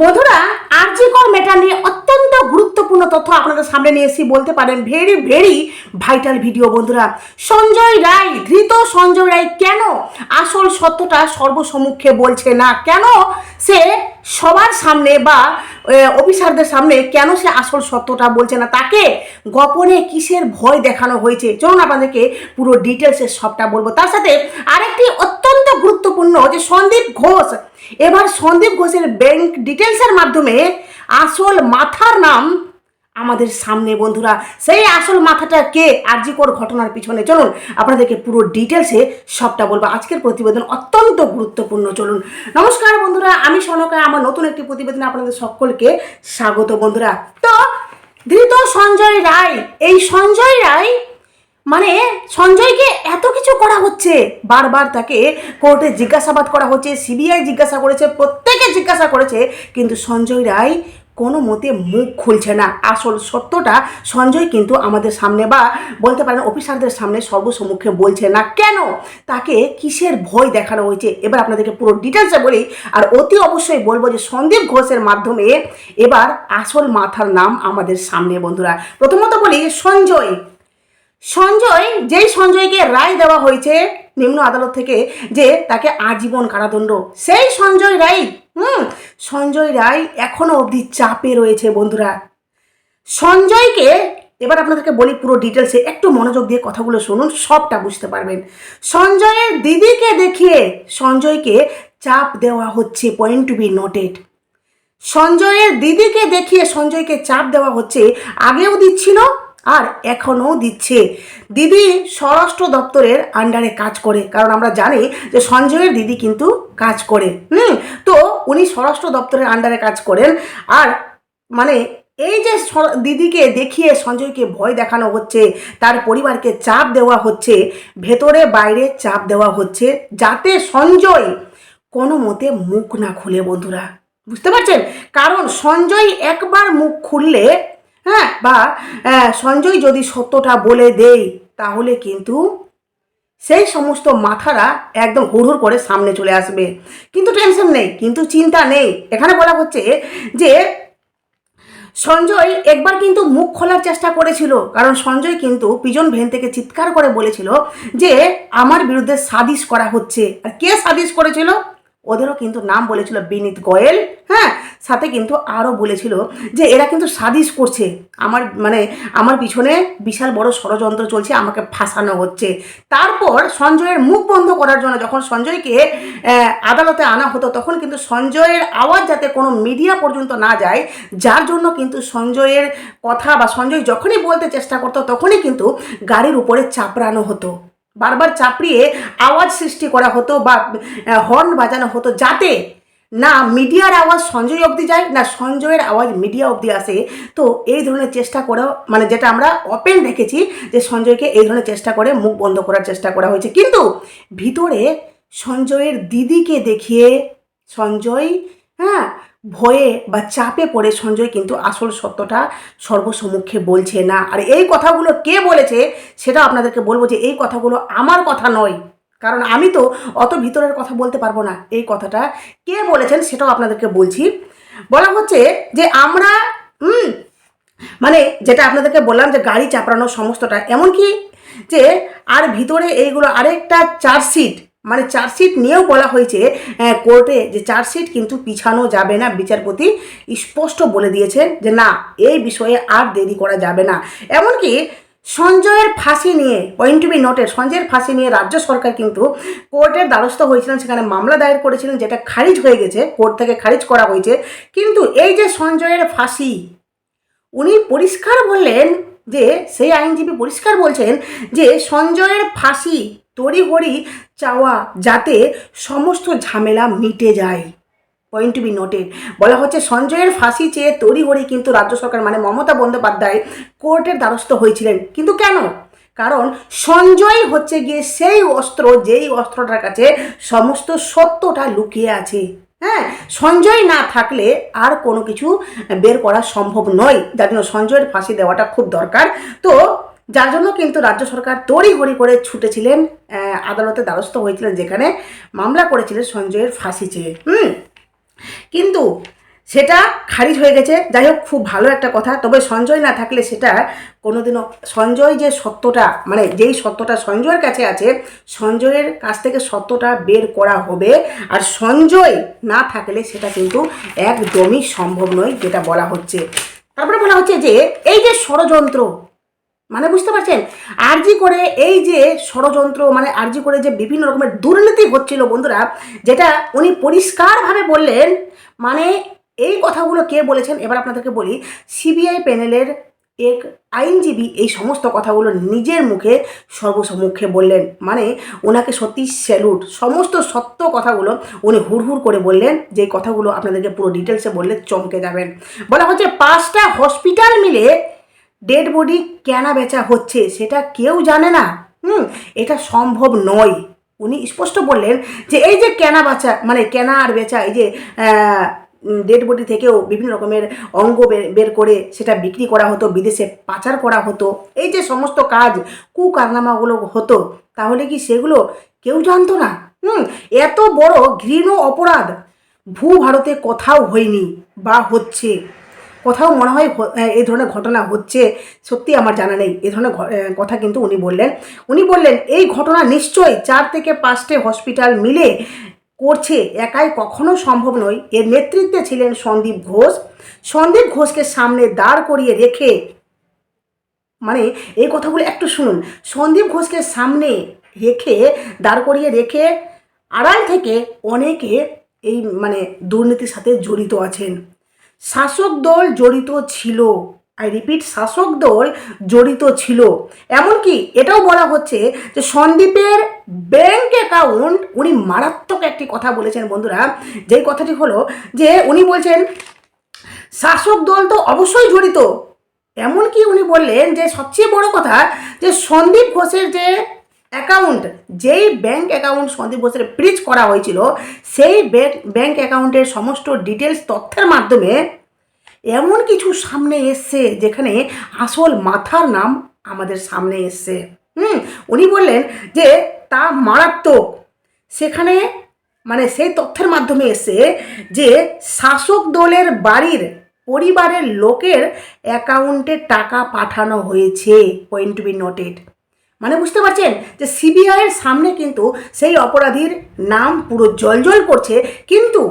বন্ধুরা আরজিকর মেটা নিয়ে অত্যন্ত গুরুত্বপূর্ণ তথ্য আপনাদের সামনে নিয়ে এসেছি। বলতে পারেন ভেরি ভেরি ভাইটাল ভিডিও বন্ধুরা। সঞ্জয় রায়, ধৃত সঞ্জয় রায় কেন? আসল সত্যটা সর্বসম্মুখে বলছে না। কেন সে সবার সামনে বা অফিসারদের সামনে কেন সে আসল সত্যটা বলছে না? তাকে গোপনে কিসের ভয় দেখানো হয়েছে? চলুন আপনাদেরকে পুরো ডিটেলসে সবটা বলব। তার সাথে আরেকটি অত্যন্ত গুরুত্বপূর্ণ যে সন্দীপ ঘোষ এবার সন্দীপ ঘোষের ব্যাংক ডিটেলসের মাধ্যমে আসল মাথার নাম আমাদের সামনে, বন্ধুরা। সেই আসল মাথাটা কে? আরজিকর ঘটনার পিছনে চলুন। আপনাদেরকে পুরো ডিটেলসে সবটা বলব। আজকের প্রতিবেদন অত্যন্ত গুরুত্বপূর্ণ। চলুন। নমস্কার, বন্ধুরা। আমি সনকা, আমার নতুন একটি প্রতিবেদনে আপনাদের সকলকে স্বাগত, বন্ধুরা। তো, ধৃত সঞ্জয় রায়, এই সঞ্জয় রায় মানে সঞ্জয়কে এত কিছু করা হচ্ছে। বারবার তাকে কোর্টে জিজ্ঞাসাবাদ করা হচ্ছে, সিবিআই জিজ্ঞাসা করেছে, প্রত্যেকে জিজ্ঞাসা করেছে, কিন্তু সঞ্জয় রায় কোনো মতে মুখ খুলছে না। আসল সত্যটা সঞ্জয় কিন্তু আমাদের সামনে বা বলতে পারেন অফিসারদের সামনে সর্বসম্মুখে বলছে না। কেন? তাকে কিসের ভয় দেখানো হয়েছে? এবার আপনাদেরকে পুরো ডিটেলসে বলি, আর অতি অবশ্যই বলব যে সন্দীপ ঘোষের মাধ্যমে এবার আসল মাথার নাম আমাদের সামনে বন্ধুরা। প্রথমত বলি সঞ্জয় সঞ্জয়, যেই সঞ্জয়কে রায় দেওয়া হয়েছে নিম্ন আদালত থেকে যে তাকে আজীবন কারাদণ্ড, সেই সঞ্জয় রায়, হুম, সঞ্জয় রায় এখনও অবধি চাপে রয়েছে বন্ধুরা। সঞ্জয়কে, এবার আপনাদেরকে বলি পুরো ডিটেলসে, একটু মনোযোগ দিয়ে কথাগুলো শুনুন, সবটা বুঝতে পারবেন। সঞ্জয়ের দিদিকে দেখিয়ে সঞ্জয়কে চাপ দেওয়া হচ্ছে পয়েন্ট টু বি নোটেড সঞ্জয়ের দিদিকে দেখিয়ে সঞ্জয়কে চাপ দেওয়া হচ্ছে আগেও দিচ্ছিল আর এখনও দিচ্ছে। দিদি স্বরাষ্ট্র দপ্তরের আন্ডারে কাজ করে, কারণ আমরা জানি যে সঞ্জয়ের দিদি কিন্তু কাজ করে। হুম, তো উনি স্বরাষ্ট্র দপ্তরের আন্ডারে কাজ করেন। আর মানে এই যে দিদিকে দেখিয়ে সঞ্জয়কে ভয় দেখানো হচ্ছে, তার পরিবারকে চাপ দেওয়া হচ্ছে, ভেতরে বাইরে চাপ দেওয়া হচ্ছে, যাতে সঞ্জয় কোনো মতে মুখ না খুলে বন্ধুরা। বুঝতে পারছেন? কারণ সঞ্জয় একবার মুখ খুললে হ্যাঁ বা সঞ্জয় যদি সত্যটা বলে দেয় তাহলে কিন্তু সেই সমস্ত মাথারা একদম হুড়হুড় করে সামনে চলে আসবে। কিন্তু টেনশন নেই, কিন্তু চিন্তা নেই। এখানে বলা হচ্ছে যে, সঞ্জয় একবার কিন্তু মুখ খোলার চেষ্টা করেছিল। কারণ সঞ্জয় কিন্তু পিজন ভেন থেকে চিৎকার করে বলেছিল যে, আমার বিরুদ্ধে সাদিশ করা হচ্ছে। আর কে সাদিশ করেছিল? ওদেরও কিন্তু নাম বলেছিল বিনীত গোয়েল হ্যাঁ? সাথে কিন্তু আরও বলেছিল যে এরা কিন্তু সাদিশ করছে। আমার মানে আমার পিছনে বিশাল বড় ষড়যন্ত্র চলছে, আমাকে ফাঁসানো হচ্ছে। তারপর সঞ্জয়ের মুখ বন্ধ করার জন্য যখন সঞ্জয়কে আদালতে আনা হতো, তখন কিন্তু সঞ্জয়ের আওয়াজ যাতে কোনো মিডিয়া পর্যন্ত না যায়, যার জন্য কিন্তু সঞ্জয়ের কথা বা সঞ্জয় যখনই বলতে চেষ্টা করতো, তখনই কিন্তু গাড়ির উপরে চাপড়ানো হতো। বারবার চাপড়িয়ে আওয়াজ সৃষ্টি করা হতো বা হর্ন বাজানো হতো যাতে না মিডিয়ার আওয়াজ সঞ্জয় অবধি যায়, না সঞ্জয়ের আওয়াজ মিডিয়া অবধি আসে। তো এই ধরনের চেষ্টা করেও মানে যেটা আমরা ওপেন দেখেছি যে সঞ্জয়কে এই ধরনের চেষ্টা করে মুখ বন্ধ করার চেষ্টা করা হয়েছে। কিন্তু ভিতরে সঞ্জয়ের দিদিকে দেখিয়ে সঞ্জয় হ্যাঁ? ভয়ে বা চাপে পড়ে সঞ্জয় কিন্তু আসল সত্যটা সর্বসম্মুখে বলছে না। আর এই কথাগুলো কে বলেছে সেটা আপনাদেরকে বলব যে এই কথাগুলো আমার কথা নয়। কারণ আমি তো অত ভিতরের কথা বলতে পারব না। এই কথাটা কে বলেছেন সেটাও আপনাদেরকে বলছি। বলা হচ্ছে যে আমরা মানে যেটা আপনাদেরকে বললাম যে গাড়ি চাপড়ানো সমস্তটা, এমনকি যে আর ভিতরে এইগুলো আরেকটা চার্জশিট মানে চার্জশিট নিয়েও বলা হয়েছে কোর্টে যে চার্জশিট কিন্তু পিছানো যাবে না। বিচারপতি স্পষ্ট বলে দিয়েছেন যে না, এই বিষয়ে আর দেরি করা যাবে না। এমনকি সঞ্জয়ের ফাঁসি নিয়ে পয়েন্ট টু বি নোটেড সঞ্জয়ের ফাঁসি নিয়ে রাজ্য সরকার কিন্তু কোর্টের দ্বারস্থ হয়েছিলেন। সেখানে মামলা দায়ের করেছিলেন, যেটা খারিজ হয়ে গেছে কোর্ট থেকে খারিজ করা হয়েছে। কিন্তু এই যে সঞ্জয়ের ফাঁসি, উনি পরিষ্কার বললেন যে সেই আইনজীবী পরিষ্কার বলছেন যে সঞ্জয়ের ফাঁসি, তড়িঘড়ি চাওয়া যাতে সমস্ত ঝামেলা মিটে যায়। পয়েন্ট টু বি নোটেড বলা হচ্ছে, সঞ্জয়ের ফাঁসি চেয়ে তড়িঘড়ি কিন্তু রাজ্য সরকার মানে মমতা বন্দ্যোপাধ্যায় কোর্টের দ্বারস্থ হয়েছিলেন। কিন্তু কেন? কারণ সঞ্জয় হচ্ছে গিয়ে সেই অস্ত্র, যেই অস্ত্রটার কাছে সমস্ত সত্যটা লুকিয়ে আছে। হ্যাঁ সঞ্জয় না থাকলে আর কোনো কিছু বের করা সম্ভব নয়। যার জন্য সঞ্জয়ের ফাঁসি দেওয়াটা খুব দরকার। তো যার জন্য কিন্তু রাজ্য সরকার তড়িঘড়ি করে ছুটেছিলেন আদালতে দ্বারস্থ হয়েছিলেন, যেখানে মামলা করেছিলেন সঞ্জয়ের ফাঁসি চেয়ে। হুম, কিন্তু সেটা খারিজ হয়ে গেছে। যাই হোক, খুব ভালো একটা কথা। তবে সঞ্জয় না থাকলে সেটা কোনোদিনও, সঞ্জয় যে সত্যটা মানে যেই সত্যটা সঞ্জয়ের কাছে আছে, সঞ্জয়ের কাছ থেকে সত্যটা বের করা হবে। আর সঞ্জয় না থাকলে সেটা কিন্তু একদমই সম্ভব নয়, যেটা বলা হচ্ছে। তারপরে বলা হচ্ছে যে, এই যে ষড়যন্ত্র মানে বুঝতে পারছেন? আরজি করে এই যে ষড়যন্ত্র মানে আরজি করে যে বিভিন্ন রকমের দুর্নীতি হচ্ছিল বন্ধুরা, যেটা উনি পরিষ্কারভাবে বললেন মানে এই কথাগুলো কে বলেছেন? এবার আপনাদেরকে বলি সিবিআই প্যানেলের এক আইনজীবী এই সমস্ত কথাগুলো নিজের মুখে সর্বসম্মুখে বললেন। মানে ওনাকে সত্যি স্যালুট সমস্ত সত্য কথাগুলো উনি হুড়হুড় করে বললেন। যে কথাগুলো আপনাদেরকে পুরো ডিটেলসে বললে চমকে যাবেন। বলা হচ্ছে পাঁচটা হসপিটাল মিলে ডেড বডি কেনা বেচা হচ্ছে, সেটা কেউ জানে না। হুম, এটা সম্ভব নয়। উনি স্পষ্ট বললেন যে এই যে কেনা বেচা মানে কেনা আর বেচা, এই যে ডেড বডি থেকেও বিভিন্ন রকমের অঙ্গ বের করে সেটা বিক্রি করা হতো, বিদেশে পাচার করা হতো। এই যে সমস্ত কাজ, কুকারনামাগুলো হতো, তাহলে কি সেগুলো কেউ জানতো না? হুম, এত বড় ঘৃণ অপরাধ ভূ ভারতে কোথাও হয়নি বা হচ্ছে। কোথাও মনে হয় এই ধরনের ঘটনা হচ্ছে। সত্যি আমার জানা নেই, এ ধরনের কথা কিন্তু উনি বললেন। উনি বললেন, এই ঘটনা নিশ্চয়ই চার থেকে পাঁচটে হসপিটাল মিলে করছে একাই কখনো সম্ভব নয়। এর নেতৃত্বে ছিলেন সন্দীপ ঘোষ। সন্দীপ ঘোষকে সামনে দাঁড় করিয়ে রেখে মানে এই কথাগুলো একটু শুনুন। সন্দীপ ঘোষকে সামনে রেখে, দাঁড় করিয়ে রেখে আড়াল থেকে অনেকে এই মানে দুর্নীতির সাথে জড়িত আছেন। শাসক দল জড়িত ছিল। আই রিপিট, শাসক দল জড়িত ছিল। এমনকি এটাও বলা হচ্ছে যে সন্দীপের ব্যাংক অ্যাকাউন্ট উনি মারাত্মক একটি কথা বলেছেন বন্ধুরা। যেই কথাটি হলো যে উনি বলছেন, শাসক দল তো অবশ্যই জড়িত। এমনকি উনি বললেন যে, সবচেয়ে বড় কথা যে সন্দীপ ঘোষের যে অ্যাকাউন্ট, যেই ব্যাংক অ্যাকাউন্ট সন্দীপ ঘোষের ব্রিজ করা হয়েছিল, সেই ব্যাংক অ্যাকাউন্টের সমস্ত ডিটেলস তথ্যের মাধ্যমে এমন কিছু সামনে এসছে যেখানে আসল মাথার নাম আমাদের সামনে এসছে। হুম, উনি বললেন যে তা মারাত্মক। সেখানে মানে সেই তথ্যের মাধ্যমে এসে যে শাসক দলের বাড়ির পরিবারের লোকের অ্যাকাউন্টে টাকা পাঠানো হয়েছে পয়েন্ট টু বি নোটেড মানে বুঝতে পারছেন যে সিবিআইয়ের সামনে কিন্তু সেই অপরাধীর নাম পুরো জলজল করছে, কিন্তু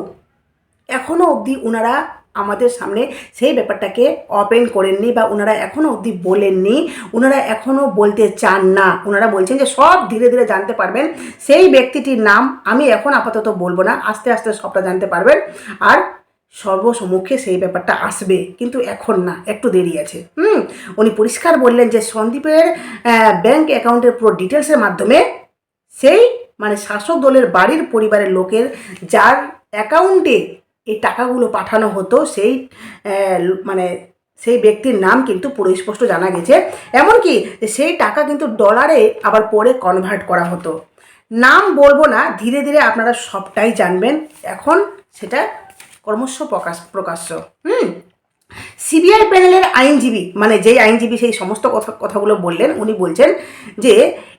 এখনও অবধি ওনারা আমাদের সামনে সেই ব্যাপারটাকে ওপেন করেননি বা ওনারা এখনও অবধি বলেননি। ওনারা এখনও বলতে চান না। ওনারা বলছেন যে সব ধীরে ধীরে জানতে পারবেন। সেই ব্যক্তিটির নাম আমি এখন আপাতত বলব না, আস্তে আস্তে সবটা জানতে পারবেন। আর সর্বসম্মুখে সেই ব্যাপারটা আসবে, কিন্তু এখন না, একটু দেরি আছে। হুম, উনি পরিষ্কার বললেন যে সন্দীপের ব্যাংক অ্যাকাউন্টের পুরো ডিটেলসের মাধ্যমে সেই মানে শাসক দলের বাড়ির পরিবারের লোকের, যার অ্যাকাউন্টে এই টাকাগুলো পাঠানো হতো, সেই মানে সেই ব্যক্তির নাম কিন্তু পুরো স্পষ্ট জানা গেছে। এমনকি সেই টাকা কিন্তু ডলারে আবার পরে কনভার্ট করা হতো। নাম বলব না, ধীরে ধীরে আপনারা সবটাই জানবেন। এখন সেটা ক্রমশ প্রকাশ, প্রকাশ্য। হুম? সিবিআই প্যানেলের আইনজীবী মানে যেই আইনজীবী সেই সমস্ত কথা, কথাগুলো বললেন, উনি বলছেন যে,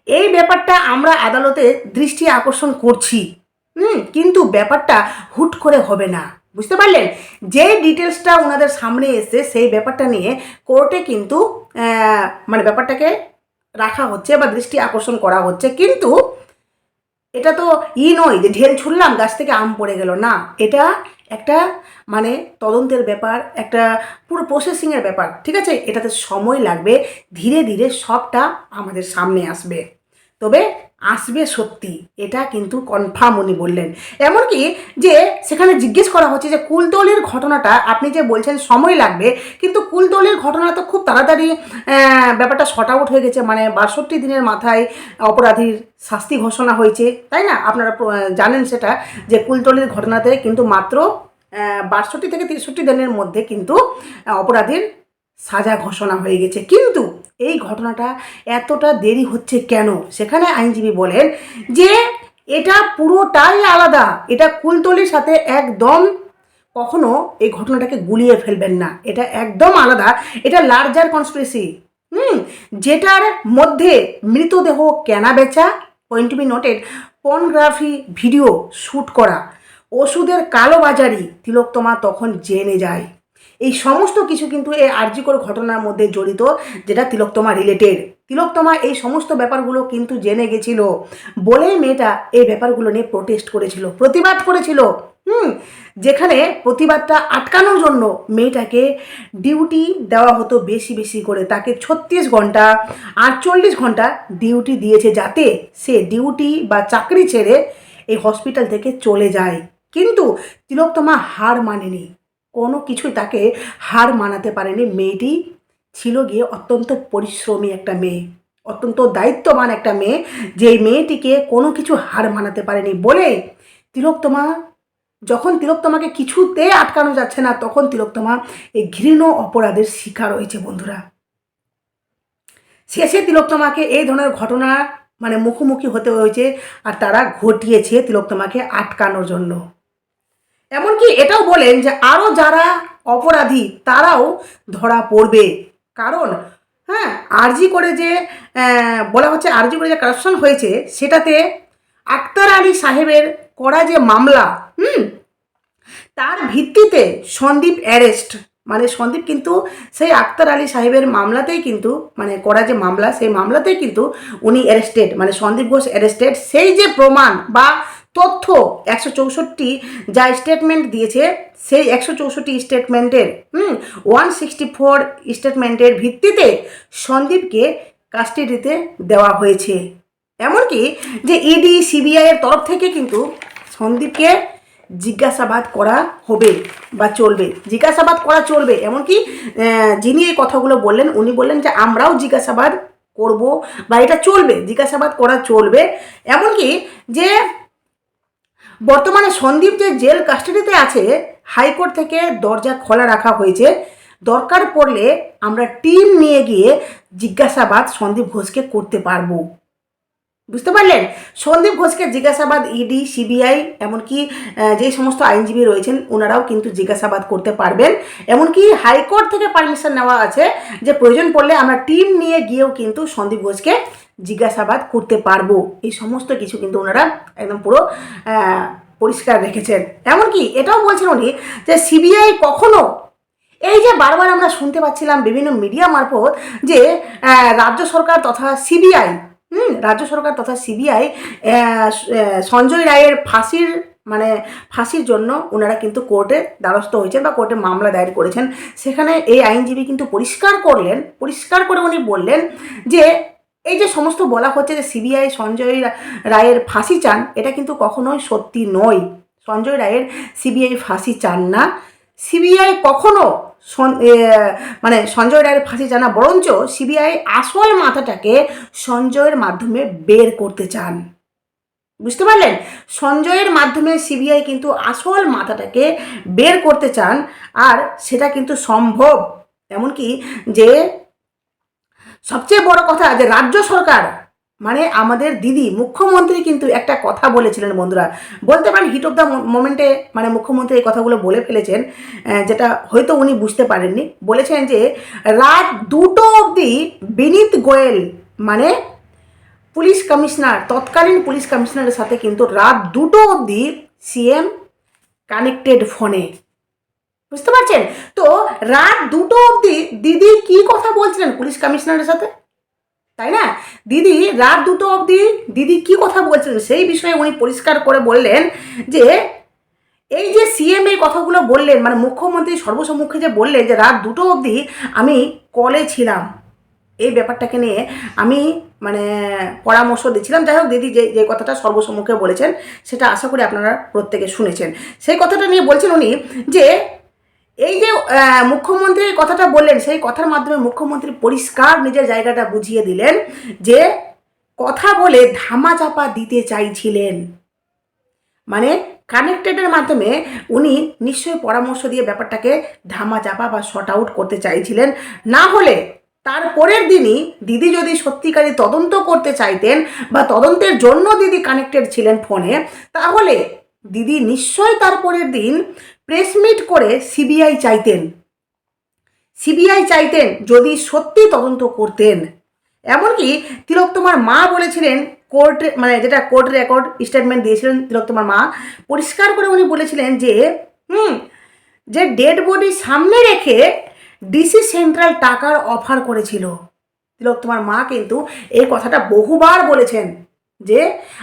এই ব্যাপারটা আমরা আদালতে দৃষ্টি আকর্ষণ করছি। হুম, কিন্তু ব্যাপারটা হুট করে হবে না। বুঝতে পারলেন? যে ডিটেলসটা ওনাদের সামনে এসে সেই ব্যাপারটা নিয়ে কোর্টে কিন্তু মানে ব্যাপারটাকে রাখা হচ্ছে বা দৃষ্টি আকর্ষণ করা হচ্ছে। কিন্তু এটা তো ই নয় যে ঢেল ছুড়লাম, গাছ থেকে আম পড়ে গেল। না, এটা একটা মানে তদন্তের ব্যাপার, একটা পুরো প্রসেসিংয়ের ব্যাপার, ঠিক আছে? এটাতে সময় লাগবে, ধীরে ধীরে সবটা আমাদের সামনে আসবে। তবে আসবে সত্যি, এটা কিন্তু কনফার্ম উনি বললেন। এমনকি যে সেখানে জিজ্ঞেস করা হচ্ছে যে কুলতলির ঘটনাটা, আপনি যে বলছেন সময় লাগবে, কিন্তু কুলতলির ঘটনা তো খুব তাড়াতাড়ি ব্যাপারটা শর্ট আউট হয়ে গেছে মানে বাষট্টি দিনের মাথায় অপরাধীর শাস্তি ঘোষণা হয়েছে, তাই না? আপনারা জানেন সেটা, যে কুলতলির ঘটনাতে কিন্তু মাত্র বাষট্টি থেকে তেষট্টি দিনের মধ্যে কিন্তু অপরাধীর সাজা ঘোষণা হয়ে গেছে। কিন্তু এই ঘটনাটা এতটা দেরি হচ্ছে কেন? সেখানে আইনজীবী বলেন যে এটা পুরোটাই আলাদা। এটা কুলতলির সাথে একদম কখনো এই ঘটনাটাকে গুলিয়ে ফেলবেন না। এটা একদম আলাদা। এটা লার্জার কনস্পিরেসি। হুম? যেটার মধ্যে মৃতদেহ কেনা বেচা point be noted pornography video shoot করা, ওষুধের কালোবাজারি তিলোত্তমা তখন জেনে যায়। এই সমস্ত কিছু কিন্তু এই আর্যিকর ঘটনার মধ্যে জড়িত, যেটা তিলোত্তমা রিলেটেড তিলোত্তমা এই সমস্ত ব্যাপারগুলো কিন্তু জেনে গেছিল। বলেই মেয়েটা এই ব্যাপারগুলো নিয়ে প্রোটেস্ট করেছিল, প্রতিবাদ করেছিল। হুম, যেখানে প্রতিবাদটা আটকানোর জন্য মেয়েটাকে ডিউটি দেওয়া হতো বেশি বেশি করে। তাকে ছত্রিশ ঘণ্টা, আটচল্লিশ ঘণ্টা ডিউটি দিয়েছে যাতে সে ডিউটি বা চাকরি ছেড়ে এই হসপিটাল থেকে চলে যায়। কিন্তু তিলোত্তমা হার মানেনি। কোনো কিছুই তাকে হার মানাতে পারেনি। মেয়েটি ছিল গিয়ে অত্যন্ত পরিশ্রমী একটা মেয়ে, অত্যন্ত দায়িত্ববান একটা মেয়ে যে মেয়েটিকে কোনো কিছু হার মানাতে পারেনি বলে তিলোত্তমা, যখন তিলোত্তমাকে কিছুতে আটকানো যাচ্ছে না, তখন তিলোত্তমা এই ঘৃণ অপরাধের শিকার হয়েছে বন্ধুরা। শেষে তিলোত্তমাকে এই ধরনের ঘটনা মানে মুখোমুখি হতে হয়েছে আর তারা ঘটিয়েছে তিলোত্তমাকে আটকানোর জন্য। এমনকি এটাও বলেন যে আরও যারা অপরাধী, তারাও ধরা পড়বে। কারণ হ্যাঁ আরজি করে যে বলা হচ্ছে আরজি করে যে কারাপশন হয়েছে, সেটাতে আক্তার আলী সাহেবের করা যে মামলা, হুম, তার ভিত্তিতে সন্দীপ অ্যারেস্ট। মানে সন্দীপ কিন্তু সেই আক্তার আলী সাহেবের মামলাতেই কিন্তু মানে করা যে মামলা, সেই মামলাতেই কিন্তু উনি অ্যারেস্টেড মানে সন্দীপ ঘোষ অ্যারেস্টেড সেই যে প্রমাণ বা তথ্য একশো চৌষট্টি যা স্টেটমেন্ট দিয়েছে, সেই একশো চৌষট্টি স্টেটমেন্টের হুম ওয়ান সিক্সটি ফোর স্টেটমেন্টের ভিত্তিতে সন্দীপকে কাস্টাডিতে দেওয়া হয়েছে। এমনকি যে ইডি সিবিআই এর তরফ থেকে কিন্তু সন্দীপকে জিজ্ঞাসাবাদ করা হবে বা চলবে, জিজ্ঞাসাবাদ করা চলবে। এমনকি যিনি এই কথাগুলো বললেন, উনি বললেন যে আমরাও জিজ্ঞাসাবাদ করব বা এটা চলবে, জিজ্ঞাসাবাদ করা চলবে। এমনকি যে বর্তমানে সন্দীপ যে জেল কাস্টাডিতে আছে, হাইকোর্ট থেকে দরজা খোলা রাখা হয়েছে। দরকার পড়লে আমরা টিম নিয়ে গিয়ে জিজ্ঞাসাবাদ সন্দীপ ঘোষকে করতে পারব। বুঝতে পারলেন? সন্দীপ ঘোষকে জিজ্ঞাসাবাদ ইডি সিবিআই এমনকি যে সমস্ত আইনজীবী রয়েছেন, ওনারাও কিন্তু জিজ্ঞাসাবাদ করতে পারবেন। এমনকি হাইকোর্ট থেকে পারমিশন নেওয়া আছে যে প্রয়োজন পড়লে আমরা টিম নিয়ে গিয়েও কিন্তু সন্দীপ ঘোষকে জিজ্ঞাসাবাদ করতে পারব। এই সমস্ত কিছু কিন্তু ওনারা একদম পুরো পরিষ্কার রেখেছেন। এমনকি এটাও বলছেন উনি যে সিবিআই কখনো এই যে বারবার আমরা শুনতে পাচ্ছিলাম বিভিন্ন মিডিয়া মারফত যে রাজ্য সরকার তথা সিবিআই, হুম, রাজ্য সরকার তথা সিবিআই সঞ্জয় রায়ের ফাঁসির মানে ফাঁসির জন্য ওনারা কিন্তু কোর্টে দ্বারস্থ হয়েছেন বা কোর্টে মামলা দায়ের করেছেন। সেখানে এই আইনজীবী কিন্তু পরিষ্কার করলেন, পরিষ্কার করে উনি বললেন যে এই যে সমস্ত বলা হচ্ছে যে সিবিআই সঞ্জয় রায়ের ফাঁসি চান, এটা কিন্তু কখনোই সত্যি নয়। সঞ্জয় রায়ের সিবিআই ফাঁসি চান না। সিবিআই কখনো মানে সঞ্জয় রায়ের ফাঁসি চান না, বরঞ্চ সিবিআই আসল মাথাটাকে সঞ্জয়ের মাধ্যমে বের করতে চান। বুঝতে পারলেন? সঞ্জয়ের মাধ্যমে সিবিআই কিন্তু আসল মাথাটাকে বের করতে চান, আর সেটা কিন্তু সম্ভব। এমনকি যে সবচেয়ে বড় কথা যে রাজ্য সরকার মানে আমাদের দিদি, মুখ্যমন্ত্রী কিন্তু একটা কথা বলেছিলেন বন্ধুরা। বলতে পারেন হিট অফ দ্য মোমেন্টে মানে মুখ্যমন্ত্রী এই কথাগুলো বলে ফেলেছেন যেটা হয়তো উনি বুঝতে পারেননি। বলেছেন যে, রাত দুটো অবধি বিনীত গোয়েল মানে পুলিশ কমিশনার, তৎকালীন পুলিশ কমিশনারের সাথে কিন্তু রাত দুটো অবধি সিএম কানেক্টেড ফোনে বুঝতে পারছেন? তো রাত দুটো অবধি দিদি কি কথা বলছিলেন পুলিশ কমিশনারের সাথে? তাই না? দিদি, রাত দুটো অবধি দিদি কি কথা বলছিলেন সেই বিষয়ে উনি পরিষ্কার করে বললেন যে, এই যে সিএম এই কথাগুলো বললেন মানে মুখ্যমন্ত্রী সর্বসম্মুখে যে বললেন যে রাত দুটো অবধি আমি কলে ছিলাম, এই ব্যাপারটাকে নিয়ে আমি মানে পরামর্শ দিচ্ছিলাম। যাই হোক, দিদি যে যে কথাটা সর্বসম্মুখে বলেছেন, সেটা আশা করি আপনারা প্রত্যেকে শুনেছেন। সেই কথাটা নিয়ে বলছেন উনি যে এই যে আহ, মুখ্যমন্ত্রী কথাটা বললেন সেই কথার মাধ্যমে মুখ্যমন্ত্রী পরিষ্কার নিজের জায়গাটা বুঝিয়ে দিলেন যে কথা বলে ধামা চাপা দিতে চাইছিলেন। মানে কানেক্টেডের মাধ্যমে উনি নিশ্চয়ই পরামর্শ দিয়ে ব্যাপারটাকে ধামা চাপা বা শর্ট আউট করতে চাইছিলেন। না হলে তার পরের দিনই দিদি যদি সত্যিকারই তদন্ত করতে চাইতেন বা তদন্তের জন্য দিদি কানেক্টেড ছিলেন ফোনে তাহলে দিদি নিশ্চয়ই তার পরের দিন প্রেস মিট করে সিবিআই চাইতেন। সিবিআই চাইতেন যদি সত্যি তদন্ত করতেন। এমনকি তিলক তোমার মা বলেছিলেন, কোর্টে মানে যেটা কোর্ট রেকর্ড স্টেটমেন্ট দিয়েছিলেন তিলোত্তমার মা, পরিষ্কার করে উনি বলেছিলেন যে, হুম, যে ডেড বডি সামনে রেখে ডিসি সেন্ট্রাল টাকার অফার করেছিল। তিলোত্তমার মা কিন্তু এই কথাটা বহুবার বলেছেন। যে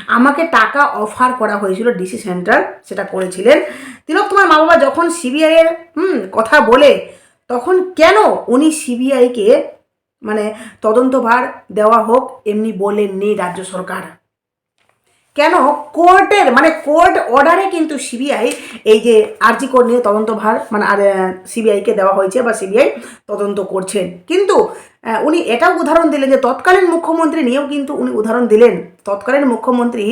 আমাকে টাকা অফার করা হয়েছিল ডিসি সেন্টার সেটা করেছিলেন। তিলক, তোমার মা বাবা যখন সিবিআইয়ের হুম, কথা বলে, তখন কেন উনি সিবিআইকে মানে তদন্তভার দেওয়া হোক এমনি বলেননি রাজ্য সরকার? কেন? কোর্টের মানে কোর্ট অর্ডারে কিন্তু সিবিআই এই যে আরজি কোর্ট নিয়ে তদন্তভার মানে আর সিবিআইকে দেওয়া হয়েছে বা সিবিআই তদন্ত করছেন কিন্তু উনি এটাও উদাহরণ দিলেন যে তৎকালীন মুখ্যমন্ত্রী নিয়েও কিন্তু উনি উদাহরণ দিলেন। তৎকালীন মুখ্যমন্ত্রী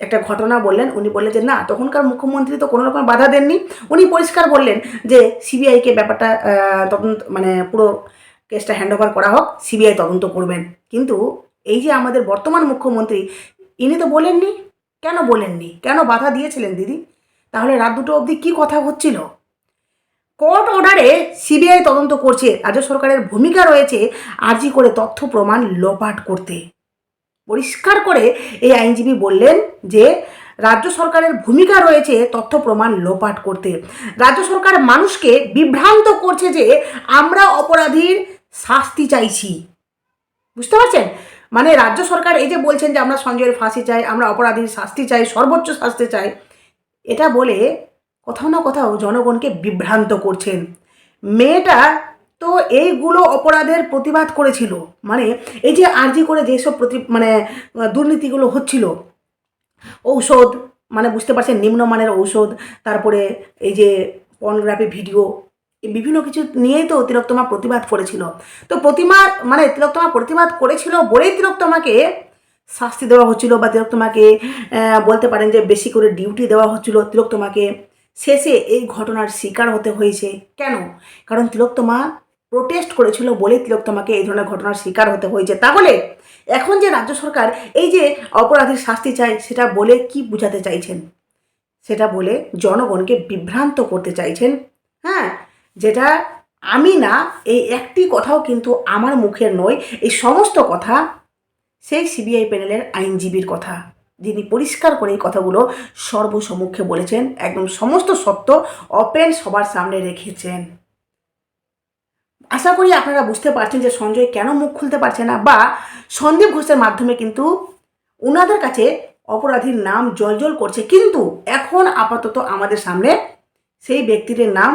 একটা ঘটনা বললেন। উনি বললেন যে, না, তখনকার মুখ্যমন্ত্রী তো কোনো রকম বাধা দেননি। উনি পরিষ্কার বললেন যে, সিবিআইকে ব্যাপারটা তদন্ত মানে পুরো কেসটা হ্যান্ডওভার করা হোক। সিবিআই তদন্ত করবেন। কিন্তু, এই যে আমাদের বর্তমান মুখ্যমন্ত্রী ইনি তো বলেননি। কেন বলেননি? কেন বাধা দিয়েছিলেন দিদি? তাহলে রাত দুটো অবধি কী কথা হচ্ছিল? কোর্ট অর্ডারে সিবিআই তদন্ত করছে। রাজ্য সরকারের ভূমিকা রয়েছে আর্জি করে তথ্য প্রমাণ লোপাট করতে। পরিষ্কার করে এই আইনজীবী বললেন যে, রাজ্য সরকারের ভূমিকা রয়েছে তথ্য প্রমাণ লোপাট করতে। রাজ্য সরকার মানুষকে বিভ্রান্ত করছে যে, আমরা অপরাধীর শাস্তি চাইছি। বুঝতে পারছেন? মানে রাজ্য সরকার এই যে বলছেন যে আমরা সঞ্জয়ের ফাঁসি চাই, আমরা অপরাধীর শাস্তি চাই, সর্বোচ্চ শাস্তি চাই, এটা বলে কোথাও না কোথাও জনগণকে বিভ্রান্ত করছেন। মেয়েটা তো এইগুলো অপরাধের প্রতিবাদ করেছিল। মানে এই যে আর্জি করে যেসব প্রতি মানে দুর্নীতিগুলো হচ্ছিল, ঔষধ মানে বুঝতে পারছেন নিম্নমানের ঔষধ, তারপরে এই যে পর্নোগ্রাফি ভিডিও বিভিন্ন কিছু নিয়েই তো তিলোত্তমা প্রতিবাদ করেছিল। তো প্রতিমা মানে তিলোত্তমা প্রতিবাদ করেছিল বলেই তিলোত্তমাকে শাস্তি দেওয়া হচ্ছিল বা তিলোত্তমাকে বলতে পারেন যে বেশি করে ডিউটি দেওয়া হচ্ছিল তিলোত্তমাকে। শেষে এই ঘটনার শিকার হতে হয়েছে। কেন? কারণ তিলোত্তমা প্রোটেস্ট করেছিল বলেই তিলোত্তমাকে এই ধরনের ঘটনার শিকার হতে হয়েছে। তাহলে এখন যে রাজ্য সরকার এই যে অপরাধীর শাস্তি চায়, সেটা বলে কি বোঝাতে চাইছেন? সেটা বলে জনগণকে বিভ্রান্ত করতে চাইছেন। হ্যাঁ? যেটা আমি না, এই একটি কথাও কিন্তু আমার মুখের নয়, এই সমস্ত কথা সেই সিবিআই প্যানেলের আইনজীবীর কথা। যিনি পরিষ্কার করে এই কথাগুলো সর্বসম্মুখে বলেছেন, একদম সমস্ত সত্য অপেন সবার সামনে রেখেছেন। আশা করি আপনারা বুঝতে পারছেন যে সঞ্জয় কেন মুখ খুলতে পারছে না, বা সন্দীপ ঘোষের মাধ্যমে কিন্তু ওনাদের কাছে অপরাধীর নাম জলজল করছে, কিন্তু এখন আপাতত আমাদের সামনে সেই ব্যক্তিদের নাম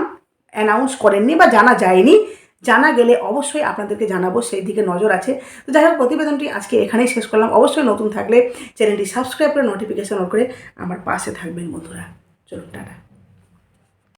অ্যানাউন্স করেননি বা জানা যায়নি। জানা গেলে অবশ্যই আপনাদেরকে জানাব, সেই দিকে নজর আছে। তো যাই হোক, প্রতিবেদনটি আজকে এখানেই শেষ করলাম। অবশ্যই নতুন থাকলে চ্যানেলটি সাবস্ক্রাইব করে নোটিফিকেশন অন করে আমার পাশে থাকবেন বন্ধুরা। চলুন, টাটা।